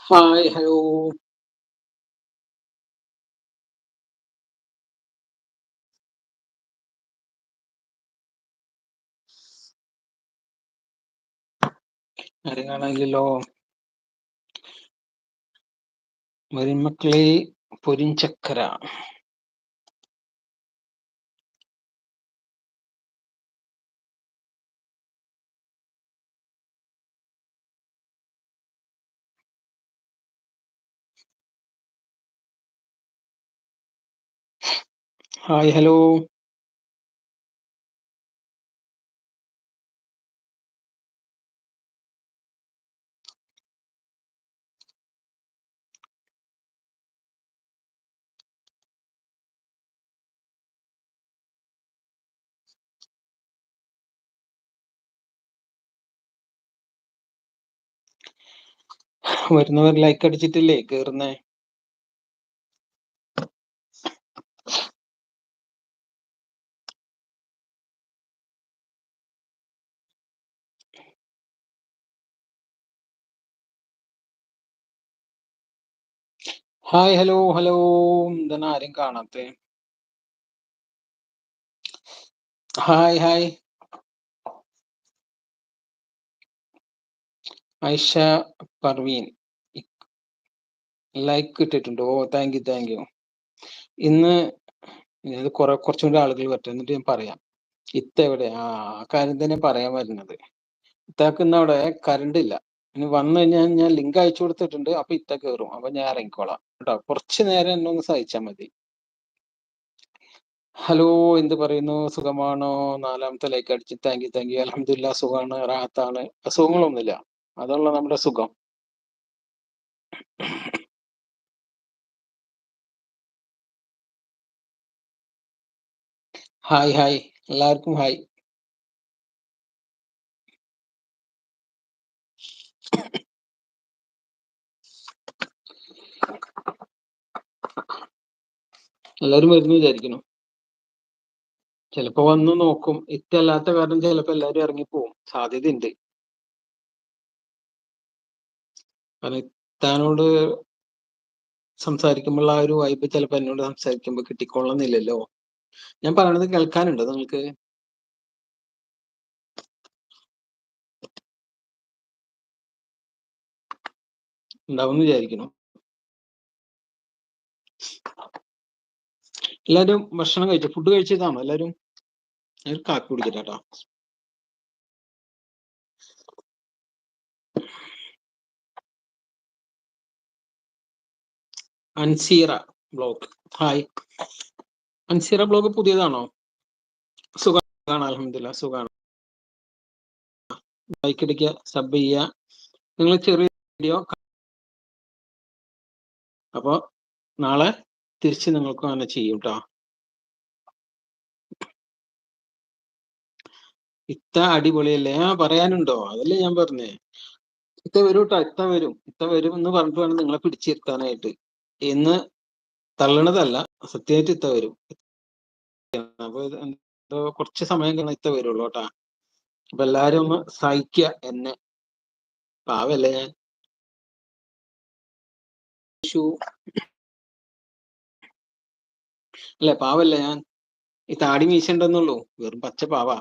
Hi hello ആരും കാണാനില്ലല്ലോ മരുമക്കളെ പൊരിഞ്ചക്കര. ഹായ് ഹലോ വരുന്നവർ ലൈക്ക് അടിച്ചിട്ടില്ലേ? കേറുന്നേ. ഹായ് ഹലോ ഹലോ എന്താണ് ആരും കാണാത്ത? Hi hi Aisha Parveen. Like ഇട്ടിട്ടുണ്ട്? ഓ താങ്ക് യു താങ്ക് യു ഇന്ന് ഞാൻ കുറെ കുറച്ചും കൂടി ആളുകൾ വരട്ടെ. എന്നിട്ട് ഞാൻ പറയാം. ഇത്ത എവിടെ ആ കാര്യം തന്നെ പറയാൻ വരുന്നത്. ഇത്താക്ക് ഇന്ന് അവിടെ കറണ്ട് ഇല്ല. ഇനി വന്നു കഴിഞ്ഞാൽ ഞാൻ ലിങ്ക് അയച്ചു കൊടുത്തിട്ടുണ്ട്. അപ്പൊ ഇത്ത കയറും അപ്പൊ ഞാൻ ഇറങ്ങിക്കോളാം. കേട്ടോ. കുറച്ച് നേരം എന്നെ ഒന്ന് സഹിച്ചാൽ മതി. ഹലോ എന്ത് പറയുന്നു? സുഖമാണോ? നാലാമത്തെ ലൈക്ക് അടിച്ച് താങ്ക് യു താങ്ക് യു അലഹമില്ല സുഖമാണ് റാഹത്താണ്. അസുഖങ്ങളൊന്നുമില്ല. അതുള്ള നമ്മുടെ സുഖം. ഹായ് ഹായ് എല്ലാവർക്കും ഹായ് എല്ലാവരും വരുന്നു വിചാരിക്കുന്നു. ചിലപ്പോ വന്നു നോക്കും. ഇറ്റല്ലാത്ത കാരണം ചിലപ്പോ എല്ലാരും ഇറങ്ങിപ്പോവും. സാധ്യതയുണ്ട്. കാരണം ഇത്താനോട് സംസാരിക്കുമ്പോൾ ആ ഒരു വൈബ് ചിലപ്പോ എന്നോട് സംസാരിക്കുമ്പോൾ കിട്ടിക്കൊള്ളുന്നില്ലല്ലോ ഞാൻ പറയണത് കേൾക്കാനുണ്ടോ നിങ്ങൾക്ക്? ഉണ്ടാവും വിചാരിക്കുന്നു. എല്ലാരും ഭക്ഷണം കഴിച്ചു? ഫുഡ് കഴിച്ചതാണോ? എല്ലാരും? കാപ്പി കുടിക്കട്ടെ കേട്ടോ. Anseera blog hi Anseera blog പുതിയതാണോ? സുഖമാണ് അലഹമില്ല സുഖമാണ് ലൈക്ക് അടിക്കുക സബ് ചെയ്യുക നിങ്ങൾ ചെറിയ വീഡിയോ അപ്പോൾ നാളെ തിരിച്ച് നിങ്ങൾക്ക് അങ്ങനെ ചെയ്യും കേട്ടോ ഇത്ത അടിപൊളിയല്ലേ? ആ പറയാനുണ്ടോ? അതല്ലേ ഞാൻ പറഞ്ഞേ. ഇത്ത വരും കേട്ടോ ഇത്ത വരും. ഇത്ത വരും എന്ന് പറഞ്ഞിട്ട് വേണം നിങ്ങളെ പിടിച്ചിരുത്താനായിട്ട്. എന്ന് തള്ളണതല്ല സത്യമായിട്ട് ഇത്ത വരും. അപ്പൊ എന്തോ കുറച്ച് സമയം കഴിഞ്ഞ ഇത്ത വരുള്ളൂ കേട്ടാ അപ്പൊ എല്ലാരും ഒന്ന് സഹിക്കുക എന്നെ. പാവല്ലേ ഞാൻ. അല്ലെ? പാവല്ലേ ഞാൻ? ഈ താടി മീശ ഉണ്ടെന്നുള്ളൂ വെറും പച്ച പാവാ.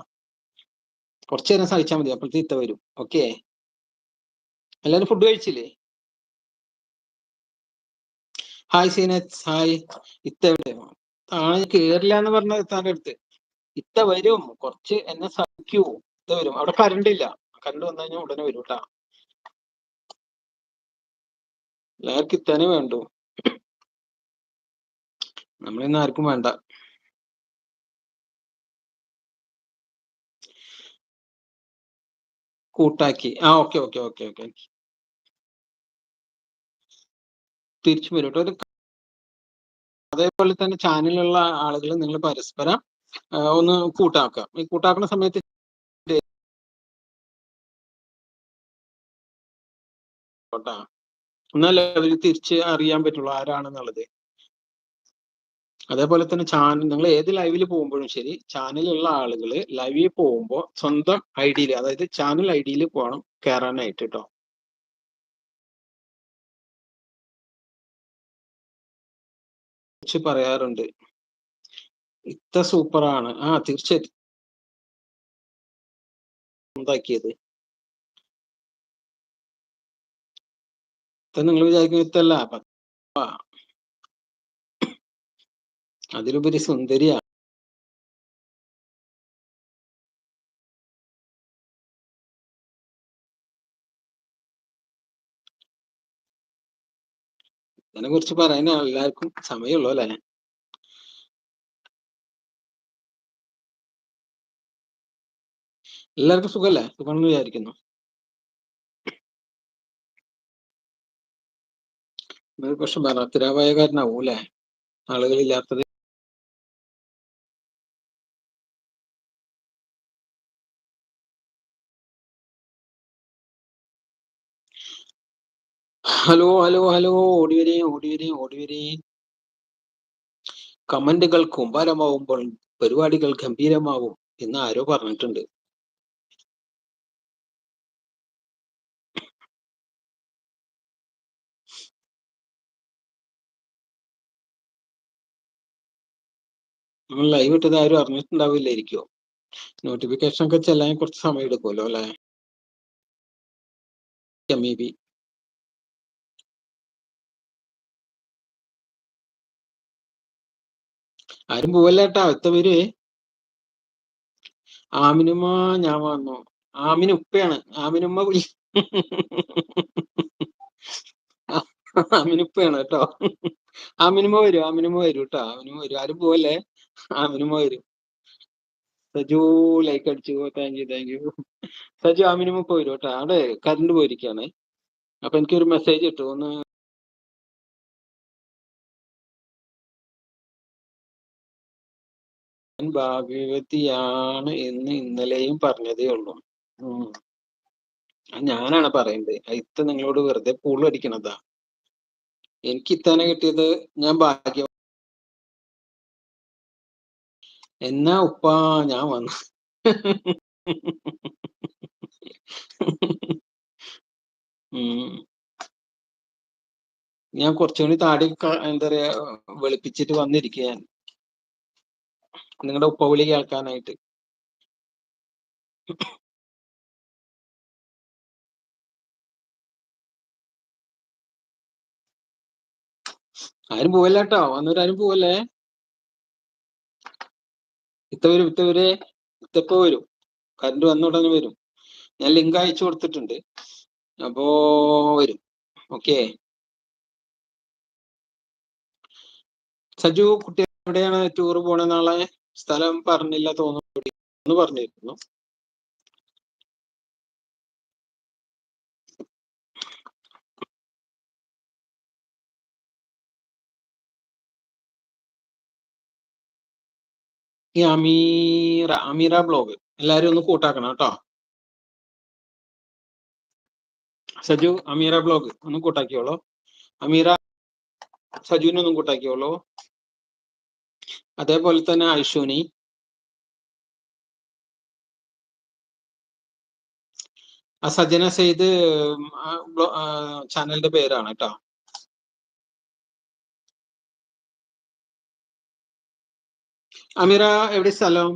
കുറച്ചു നേരം സഹിച്ചാൽ മതി. അപ്പോഴത്തെ ഇത്ത വരും. ഓക്കെ? എല്ലാവരും ഫുഡ് കഴിച്ചില്ലേ? ഹായ് സീനത്ത് ഹായ് ഇത്ത എവിടെ? താഴെ കേറില്ല എന്ന് പറഞ്ഞ താഴെ അടുത്ത്. ഇത്ത വരും. കുറച്ച് എന്നെ സഹിക്കൂ. ഇത്ത വരും. അവിടെ കറണ്ട് ഇല്ല വന്നു കഴിഞ്ഞാൽ ഉടനെ വരും കേട്ടാ എല്ലാവർക്കും ഇത്തനെ വേണ്ടു. നമ്മളിന്ന് ആർക്കും വേണ്ട. കൂട്ടാക്കി. ആ ഓക്കെ ഓക്കെ ഓക്കെ ഓക്കെ. തിരിച്ചു വരും ഒരു അതേപോലെ തന്നെ ചാനലിലുള്ള ആളുകൾ നിങ്ങൾ പരസ്പരം ഒന്ന് കൂട്ടാക്കുക ഈ കൂട്ടാക്കുന്ന സമയത്ത് എന്നാലേ അവർ തിരിച്ച് അറിയാൻ പറ്റുള്ളൂ ആരാണെന്നുള്ളത്. അതേപോലെ തന്നെ ചാനൽ നിങ്ങൾ ഏത് ലൈവിൽ പോകുമ്പോഴും ശരി ചാനലിലുള്ള ആളുകൾ ലൈവിൽ പോകുമ്പോൾ സ്വന്തം ഐ ഡിയിൽ അതായത് ചാനൽ ഐ ഡിയിൽ പോകണം കയറാനായിട്ട് കേട്ടോ പറയാറുണ്ട്. ഇത്ര സൂപ്പറാണ് ആ തീർച്ചയായിട്ടും. ഉണ്ടാക്കിയത് നിങ്ങൾ വിചാരിക്കുന്ന ഇത്തല്ല അതിലുപരി സുന്ദരിയാണ്. ഇതിനെ കുറിച്ച് പറയാൻ എല്ലാവർക്കും സമയമുള്ളൂ അല്ലേ? എല്ലാവർക്കും സുഖല്ലേ സുഖമാണെന്ന് വിചാരിക്കുന്നു. പക്ഷെ ബറാത്തിരാവായ കാരനാവും അല്ലെ ആളുകളില്ലാത്തത് ഹലോ ഹലോ ഹലോ. ഓടി വരീ ഓടി ഓടി കമന്റുകൾ കുമ്പാരമാവുമ്പോൾ പരിപാടികൾ ഗംഭീരമാവും എന്ന് ആരോ പറഞ്ഞിട്ടുണ്ട്. നമ്മൾ ലൈവ് ഇട്ടത് ആരും അറിഞ്ഞിട്ടുണ്ടാവില്ലായിരിക്കോ? നോട്ടിഫിക്കേഷൻ ഒക്കെ ചെല്ലാൻ കുറച്ച് സമയം എടുക്കുമല്ലോ അല്ലേ മേ ബി ആരും പോവല്ലേട്ടാ ഒത്ത പേര്? ആമിനുമ്മ ഞാൻ വന്നു. ആമിന് ഉപ്പയാണ്. ആമിനുമ്മ വിളി ആമിനുപ്പയാണ് കേട്ടോ. ആമിനുമ്മ വരും ആമിനുമ്മ വരും കേട്ടോ ആമിനുമ്മ വരും. ആരും പോവല്ലേ? ആമിനുമ്മ വരും. സജു ലൈക്ക് അടിച്ചു. Thank you thank you Saju Aminumma വരും കേട്ടോ അവിടെ കറണ്ട് പോയിരിക്കാണ്. അപ്പൊ എനിക്കൊരു മെസ്സേജ് കിട്ടും ഒന്ന് ഭാഗ്യവതിയാണ് എന്ന് ഇന്നലെയും പറഞ്ഞതേ ഉള്ളൂ. ഞാനാണ് പറയുന്നത് ഇത്ത നിങ്ങളോട് വെറുതെ പൂൾ അടിക്കണതാ. എനിക്ക് ഇത്തന്നെ കിട്ടിയത് ഞാൻ ഭാഗ്യ എന്നാ ഉപ്പ ഞാൻ വന്നു. ഞാൻ കുറച്ചുകൂടി താടി എന്താ പറയാ വെളുപ്പിച്ചിട്ട് വന്നിരിക്കുക ഞാൻ നിങ്ങളുടെ ഉപ്പ വിളി കേൾക്കാനായിട്ട്. ആരും പോവല്ല കേട്ടോ വന്നവരാരും പോവല്ലേ? ഇത്ത വരും ഇത്ത വരെ ഇത്തപ്പോ വരും. കറണ്ട് വന്ന ഉടനെ വരും. ഞാൻ ലിങ്ക് അയച്ചു കൊടുത്തിട്ടുണ്ട്. അപ്പോ വരും. ഓക്കെ. സജു കുട്ടി എവിടെയാണ്? ടൂർ പോണ നാളെ? സ്ഥലം പറഞ്ഞില്ല തോന്നുന്നു. പറഞ്ഞിരുന്നു. ഈ അമീറ അമീറ ബ്ലോഗ്. എല്ലാരും ഒന്ന് കൂട്ടാക്കണം കേട്ടോ. സജു അമീറ ബ്ലോഗ് ഒന്ന് കൂട്ടാക്കിയോളൂ. അമീറ സജുവിനെ ഒന്ന് കൂട്ടാക്കിയോളൂ. അതേപോലെ തന്നെ ഐഷൂനി ആ സജന സെയ്ത് ചാനലിന്റെ പേരാണ് കേട്ടോ. അമീറ എവിടെ സ്ഥലം?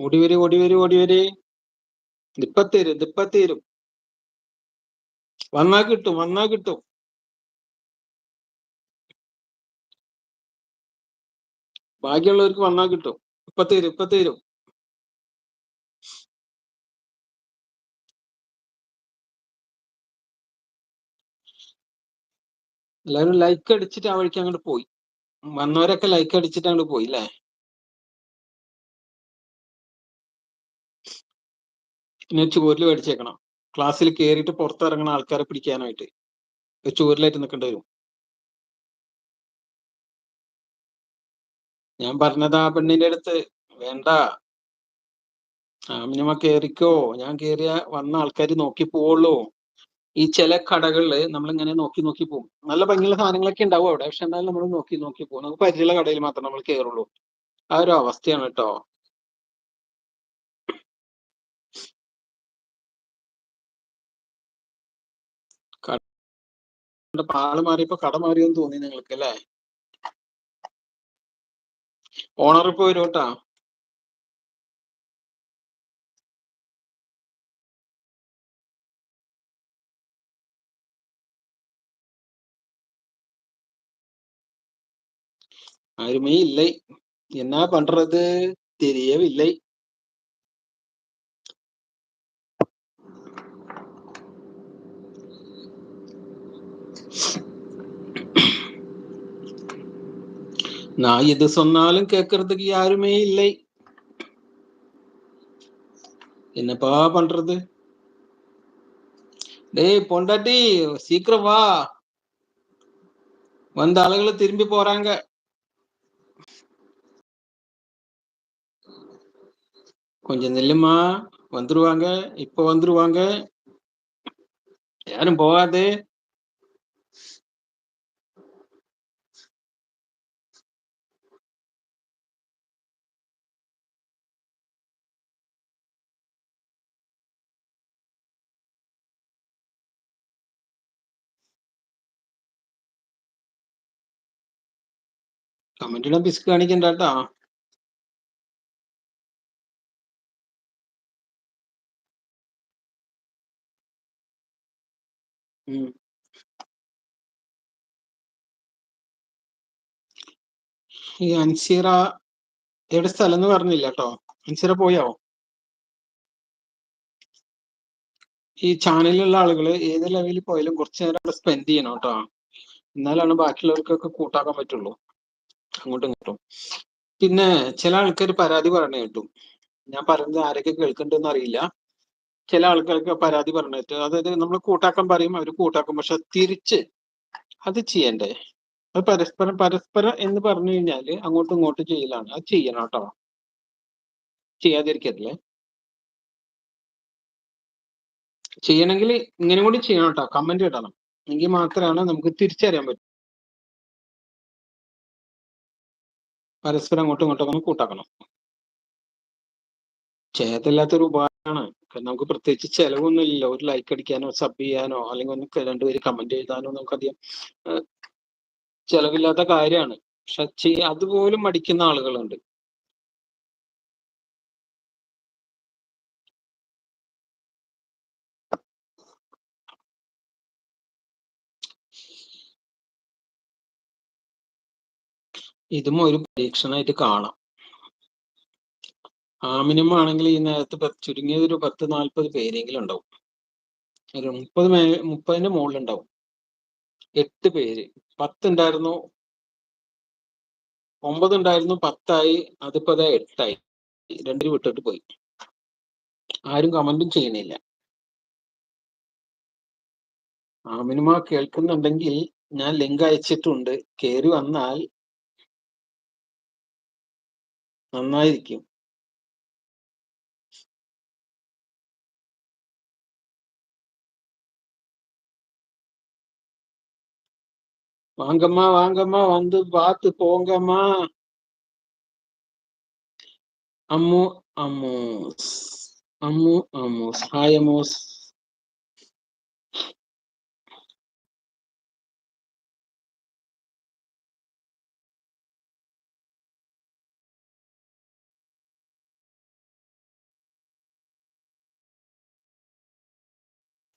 ഓടി വരും ഓടി വരും ഓടി വരൂ. ദിപ്പത്തേരും ദിപ്പത്തേരും വന്നാ കിട്ടും വന്നാ കിട്ടും. ബാക്കിയുള്ളവർക്ക് വന്നാ കിട്ടും. ഇപ്പത്തേരും ഇപ്പത്തേരും ഇപ്പൊ എല്ലാവരും ലൈക്ക് അടിച്ചിട്ട് ആ വഴിക്ക് അങ്ങോട്ട് പോയി. വന്നവരൊക്കെ ലൈക്ക് അടിച്ചിട്ട് അങ്ങോട്ട് പോയി അല്ലേ പിന്നെ ചോരിൽ മേടിച്ചേക്കണം. ക്ലാസ്സിൽ കയറിയിട്ട് പുറത്തിറങ്ങുന്ന ആൾക്കാരെ പിടിക്കാനായിട്ട്. ചോരിലായിട്ട് നിൽക്കേണ്ടി വരും. ഞാൻ പറഞ്ഞതാ പെണ്ണിന്റെ അടുത്ത് വേണ്ട. ആമിനമ്മ കേറിക്കോ. ഞാൻ കേറിയ വന്ന ആൾക്കാർ നോക്കി പോവുള്ളൂ. ഈ ചില നമ്മൾ ഇങ്ങനെ നോക്കി നോക്കി പോകും നല്ല ഭംഗിയുള്ള സാധനങ്ങളൊക്കെ ഉണ്ടാവും അവിടെ. പക്ഷെ എന്തായാലും നമ്മൾ നോക്കി നോക്കി പോകും നമുക്ക് പരിചയമുള്ള കടയിൽ മാത്രം നമ്മൾ കയറുള്ളൂ ആ ഒരു അവസ്ഥയാണ് കേട്ടോ. പാള് മാറിയപ്പോ കട മാറിയെന്ന് തോന്നി നിങ്ങൾക്ക് അല്ലേ ഓണർ ഇപ്പൊ വരും കേട്ടാ ആരുമേ இல்லை என்ன பண்றது தெரியவில்லை நான் எது சொன்னாலும் கேட்கறதுக்கு யாருமே இல்லை. என்னப்பா பண்றது? டேய் பொண்டாட்டி சீக்கிரம் வா. வந்த ஆளுகளை திரும்பி போறாங்க. கொஞ்சம் நெல்லுமா. வந்துருவாங்க. இப்ப வந்துருவாங்க. யாரும் போகாது. കമന്റിടാൻ പിസ്ക് കാണിക്കണ്ട കേട്ടാ. ഈ അൻസീറ എവിടെ സ്ഥലം എന്ന് പറഞ്ഞില്ല കേട്ടോ. അൻസീറ പോയോ? ഈ ചാനലിലുള്ള ആളുകൾ ഏത് ലെവലിൽ പോയാലും കുറച്ചു നേരം അവിടെ സ്പെൻഡ് ചെയ്യണം കേട്ടോ. എന്നാലാണ് ബാക്കിയുള്ളവർക്കൊക്കെ കൂട്ടാക്കാൻ പറ്റുള്ളൂ. അങ്ങോട്ടും ഇങ്ങോട്ടും. പിന്നെ ചില ആൾക്കാർ പരാതി പറഞ്ഞു കേട്ടു. ഞാൻ പറയുന്നത് ആരൊക്കെ കേൾക്കുന്നുണ്ടെന്ന് അറിയില്ല. ചില ആൾക്കാർക്ക് പരാതി പറഞ്ഞിട്ട് അതായത് നമ്മൾ കൂട്ടാക്കാൻ പറയും അവർ കൂട്ടാക്കും. പക്ഷെ തിരിച്ച് അത് ചെയ്യണ്ടേ? അത് പരസ്പരം പരസ്പരം എന്ന് പറഞ്ഞു കഴിഞ്ഞാൽ അങ്ങോട്ടും ഇങ്ങോട്ടും ചെയ്യലാണ്. അത് ചെയ്യണം കേട്ടോ. ചെയ്യാതിരിക്കത്തില്ലേ ചെയ്യണമെങ്കിൽ ഇങ്ങനെ കൂടി ചെയ്യണം കേട്ടോ. കമന്റ് ഇടണം. എങ്കിൽ മാത്രമാണ് നമുക്ക് തിരിച്ചറിയാൻ പറ്റും. പരസ്പരം അങ്ങോട്ടും ഇങ്ങോട്ടും കൂട്ടാക്കണം. ചേതല്ലാത്തൊരു ഉപായമാണ് കാരണം നമുക്ക് പ്രത്യേകിച്ച് ചെലവൊന്നും ഇല്ലല്ലോ ഒരു ലൈക്ക് അടിക്കാനോ സബ് ചെയ്യാനോ അല്ലെങ്കിൽ ഒന്ന് രണ്ടുപേര് കമന്റ് എഴുതാനോ നമുക്ക് അധികം ചെലവില്ലാത്ത കാര്യമാണ്. പക്ഷെ അതുപോലും മടിക്കുന്ന ആളുകളുണ്ട്. ഇതും ഒരു പരീക്ഷണമായിട്ട് കാണാം. ആമിനും ആണെങ്കിൽ ഈ നേരത്ത് ചുരുങ്ങിയത് ഒരു പത്ത് നാൽപ്പത് പേരെങ്കിലും ഉണ്ടാവും. ഒരു മുപ്പത് മേ മുപ്പതിന്റെ മുകളിലുണ്ടാവും എട്ട് പേര്. പത്തുണ്ടായിരുന്നു ഒമ്പതുണ്ടായിരുന്നു പത്തായി അതിപ്പോ അതാ എട്ടായി. രണ്ടിന് വിട്ടിട്ട് പോയി. ആരും കമന്റും ചെയ്യണില്ല ആമിനുമ കേൾക്കുന്നുണ്ടെങ്കിൽ ഞാൻ ലിങ്ക് അയച്ചിട്ടുണ്ട്. കയറി വന്നാൽ നന്നായിരിക്കും வாங்கம்மா வாங்கம்மா வந்து பார்த்து போங்கம்மா அம்மு அம்மூஸ் அம்மு அம்மூஸ் ஹாய் அம்மூஸ்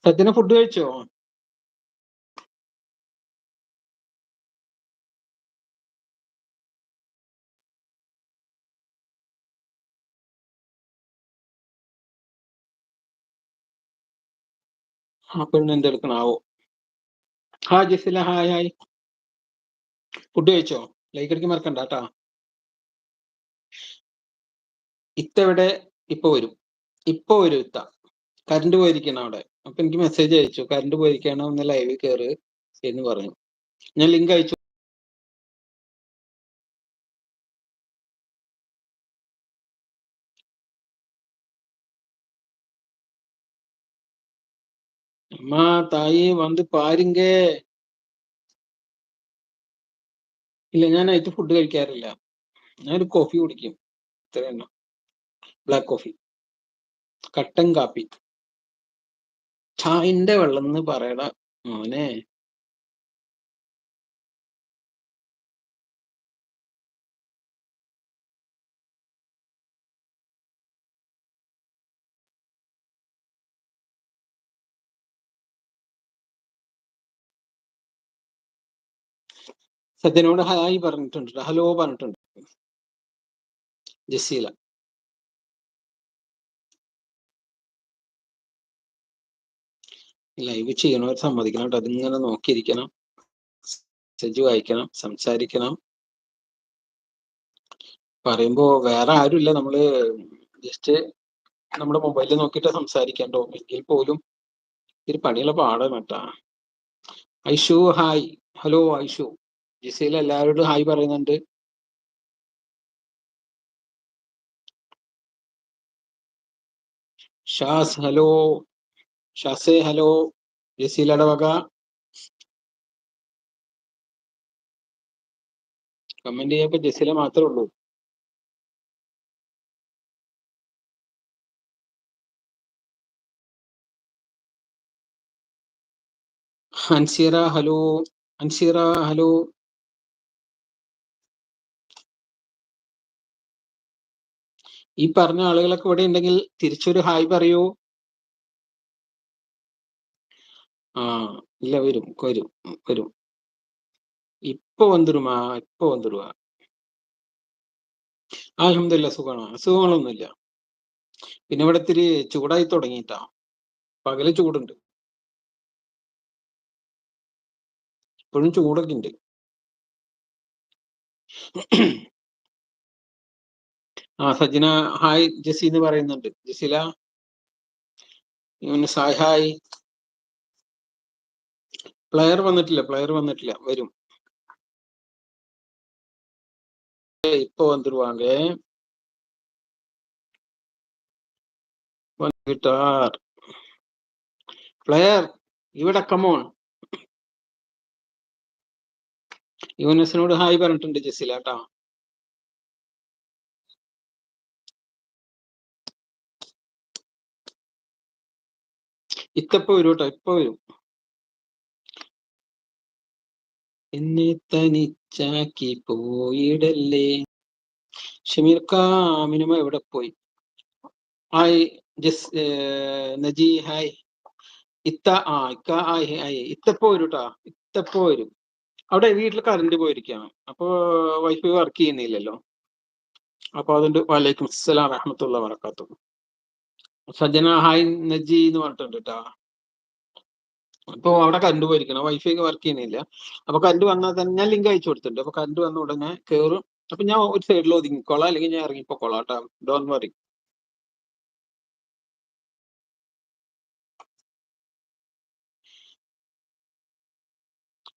സത്യന ഫുഡ് കഴിച്ചോ? ആ പെണ്ണ് എന്തെടുക്കണാവോ ഹാ ജസില ഹായ് ഹായ്. ഫുഡ് കഴിച്ചോ? ലൈക്ക് അടിക്ക് മറക്കണ്ട കേട്ടാ. ഇത്തവിടെ ഇപ്പൊ വരും. ഇപ്പൊ വരും ഇത്ത. കരണ്ട് പോയിരിക്കണം അവിടെ. അപ്പൊ എനിക്ക് മെസ്സേജ് അയച്ചു. കറണ്ട് പോയിരിക്കണം ഒന്ന് ലൈവിൽ കയറ് എന്ന് പറഞ്ഞു. ഞാൻ ലിങ്ക് അയച്ചു. അമ്മ തായി വന്ന് പാരിങ്കേ. ഇല്ല ഞാൻ നൈറ്റ് ഫുഡ് കഴിക്കാറില്ല. ഞാനൊരു കോഫി കുടിക്കും. ഇത്രയെണ്ണ ബ്ലാക്ക് കോഫി കട്ടൻ കാപ്പി. ചായന്റെ വെള്ളം എന്ന് പറയട മോനെ. സത്യനോട് ഹായ് പറഞ്ഞിട്ടുണ്ട്. ഹലോ പറഞ്ഞിട്ടുണ്ട്. ജസീല. ലൈവ് ചെയ്യണവർ സമ്മതിക്കണം കേട്ടോ. അതിങ്ങനെ നോക്കിയിരിക്കണം. മെസ്സേജ് വായിക്കണം സംസാരിക്കണം. പറയുമ്പോ വേറെ ആരുമില്ല. നമ്മൾ ജസ്റ്റ് നമ്മുടെ മൊബൈലിൽ നോക്കിയിട്ട് സംസാരിക്കണ്ടോ എങ്കിൽ പോലും ഒരു പണിയുള്ള പാടാണ് കേട്ടാ. Aishu hi hello Aishu. ജിസയിൽ എല്ലാവരോടും ഹായ് പറയുന്നുണ്ട്. ഷാസ് ഹലോ ഷാസെ ഹലോ ജസീൽ വക കമന്റ് ചെയ്യപ്പോ ജസീല മാത്രമേ ഉള്ളൂ. അൻസീറ ഹലോ അൻസീറ ഹലോ ഈ പറഞ്ഞ ആളുകളൊക്കെ ഇവിടെ ഉണ്ടെങ്കിൽ തിരിച്ചൊരു ഹായ് പറയൂ. ആ ഇല്ല വരും വരും വരും. ഇപ്പൊ വന്നിരുമാ ഇപ്പൊ വന്നിരുവാ അലഹമില്ല സുഖമാണ് അസുഖങ്ങളൊന്നുമില്ല പിന്നെ ഇവിടെ ഇത്തിരി ചൂടായി തുടങ്ങിയിട്ടാ. പകൽ ചൂടുണ്ട്. ഇപ്പോഴും ചൂടൊക്കെ ഉണ്ട്. ആ സജിന ഹായ് ജസി എന്ന് പറയുന്നുണ്ട്. ജസീല സായ് ഹായ്. പ്ലെയർ വന്നിട്ടില്ല പ്ലെയർ വന്നിട്ടില്ല വരും ഇപ്പൊ வந்துருவாங்க வந்துட்டார் പ്ലെയർ ഇവിടെ കമോൺ യൂനസിനോട് ഹായ് പറഞ്ഞിട്ടുണ്ട് ജസീല കേട്ടോ ഇത്തപ്പോ വരും കേട്ടോ ഇപ്പൊ വരും എന്നെ തനിച്ചാക്കി പോയിടല്ലേ? ഷമീർ കാമിനുമ എവിടെ പോയി? ഹായ് ജസ് നജി ഹായ്. ഇത്ത ആ ഇക്ക ആയി ആയ് ഇത്തപ്പോ വരും കേട്ടോ ഇത്തപ്പോ വരും. അവിടെ വീട്ടിൽ കറണ്ട് പോയിരിക്കാണ്. അപ്പൊ വൈഫ് വർക്ക് ചെയ്യുന്നില്ലല്ലോ. അപ്പൊ അതുകൊണ്ട് വലൈക്കും അസ്സലാം റഹമത്തുള്ള വറക്കാത്തു. സജന ഹായ് നജി എന്ന് പറഞ്ഞിട്ടുണ്ട് കേട്ടോ അപ്പൊ അവിടെ കറണ്ട് പോയിരിക്കണം. വൈഫൈ വർക്ക് ചെയ്യുന്നില്ല. അപ്പൊ കറണ്ട് വന്നാൽ തന്നെ ഞാൻ ലിങ്ക് അയച്ചു കൊടുത്തിട്ടുണ്ട്. അപ്പൊ കറണ്ട് വന്ന ഉടനെ കയറും അപ്പൊ ഞാൻ ഒരു സൈഡിൽ ഒതുങ്ങിക്കോളാം. അല്ലെങ്കിൽ ഞാൻ ഇറങ്ങിപ്പോക്കോളാം കേട്ടോ. ഡോൺ വറി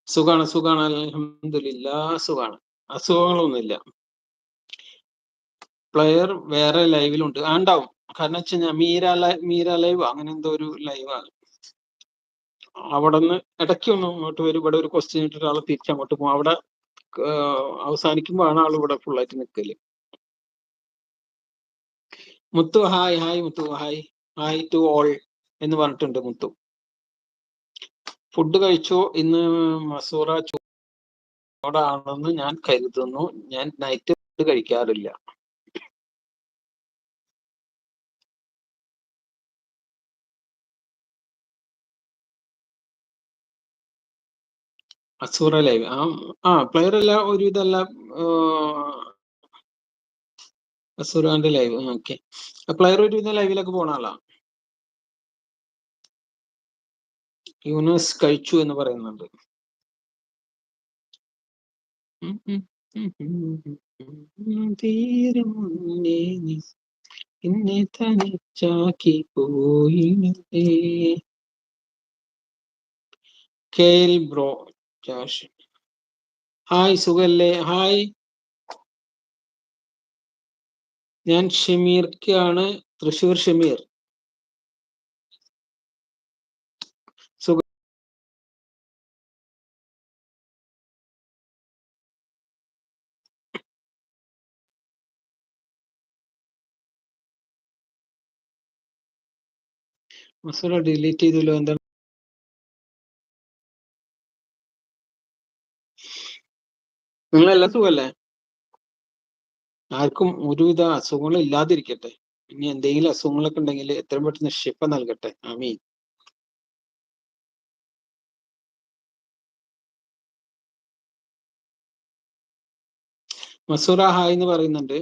സുഖാണ് സുഖാണ്. അലഹമില്ല സുഖാണ്. അസുഖങ്ങളൊന്നുമില്ല. പ്ലെയർ വേറെ ലൈവിലുണ്ട് ആ ഉണ്ടാവും. കാരണം വെച്ചാൽ മീര ലൈവ് മീര ലൈവ് അങ്ങനെ എന്തോ ഒരു ലൈവാണ് അവിടെ നിന്ന് ഇടയ്ക്ക് ഒന്ന് അങ്ങോട്ട് വരും. ഇവിടെ ഒരു ക്വസ്റ്റ്യൻ ഇട്ടിട്ട് ആൾ തിരിച്ചങ്ങോട്ട് പോകും. അവിടെ അവസാനിക്കുമ്പോഴാണ് ആൾ ഇവിടെ ഫുള്ളായിട്ട് നിൽക്കൽ Muthu hi hi Muthu hi. Hi to all എന്ന് പറഞ്ഞിട്ടുണ്ട് മുത്തു. ഫുഡ് കഴിച്ചോ? ഇന്ന് മസൂറ ചൂടാണെന്ന് ഞാൻ കരുതുന്നു. ഞാൻ നൈറ്റ് ഫുഡ് കഴിക്കാറില്ല. അസൂറ ലൈവ്. ആ ആ പ്ലെയർ എല്ലാം ഒരു ഇതല്ല അസൂറാന്റെ ലൈവ്. ഓക്കെ പ്ലെയർ ഒരു വിധം ലൈവിലൊക്കെ പോണ ആളാ. യൂനസ് കഴിച്ചു എന്ന് പറയുന്നുണ്ട്. എന്നെ തനിച്ചാക്കി പോയി കേൽ ബ്രോ ജോഷ് ഹായ് സുഖല്ലേ? ഹായ് ഞാൻ ഷമീർക്കാണ്. തൃശൂർ ഷമീർ. സുഖം ഡിലീറ്റ് ചെയ്തല്ലോ എന്താ നിങ്ങളെല്ലാം സുഖല്ലേ? ആർക്കും ഒരുവിധ അസുഖങ്ങളും ഇല്ലാതിരിക്കട്ടെ. ഇനി എന്തെങ്കിലും അസുഖങ്ങളൊക്കെ ഉണ്ടെങ്കിൽ എത്രയും പെട്ടെന്ന് ഷിപ്പ നൽകട്ടെ. ആമീൻ. മസൂറ ഹായ് എന്ന് പറയുന്നുണ്ട്.